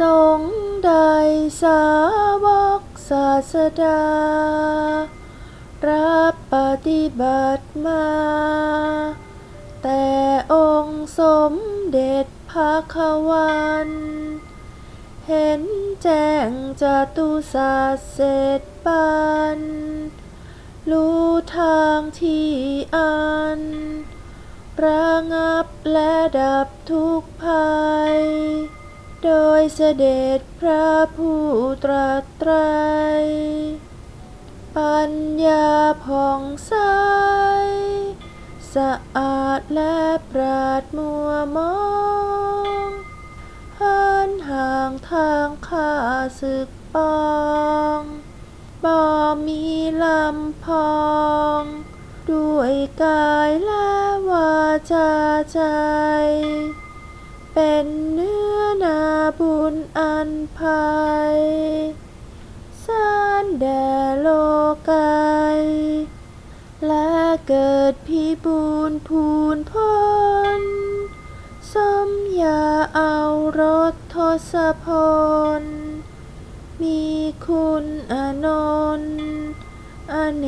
ทรงได้สาวกศาสดา รับปฏิบัติมา แต่องค์สมเด็จพระควัน เห็นแจ้งจตุศาสเสร็จปัน รู้ทางที่อันระงับและดับทุกภัย เสด็จพระผู้ตรัสไตรปัญญาผ่องใส สะอาดและปราดมัวมองหันห่างทางข้าศึกปองบ่มีลำพอง ด้วยกายและวาจาใจ เป็นเนื้อ บุญอันภัยสารแด่โลกัยและเกิดพิบูรณ์พูนพ้นสมยาเอารถทศพล มีคุณอนนท์อเน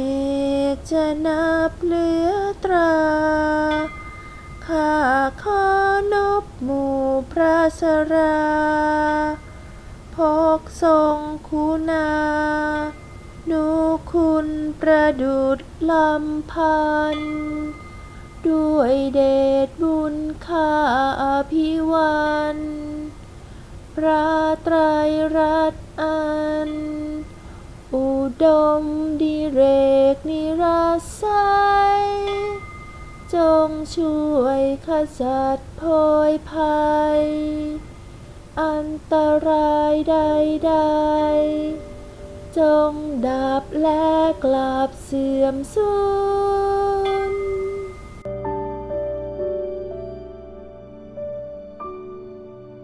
กจะนับเหลือตรา พระสราพกทรงคุณาดูคุณประดุดลำพัน ด้วยเดชบุญข้าอภิวันพระไตรรัตน์อัน อุดมดิเรกนิรัสไสย งช่วยขจัดโพยภัย อันตรายใดๆ จงดับและกลับเสื่อมสูญ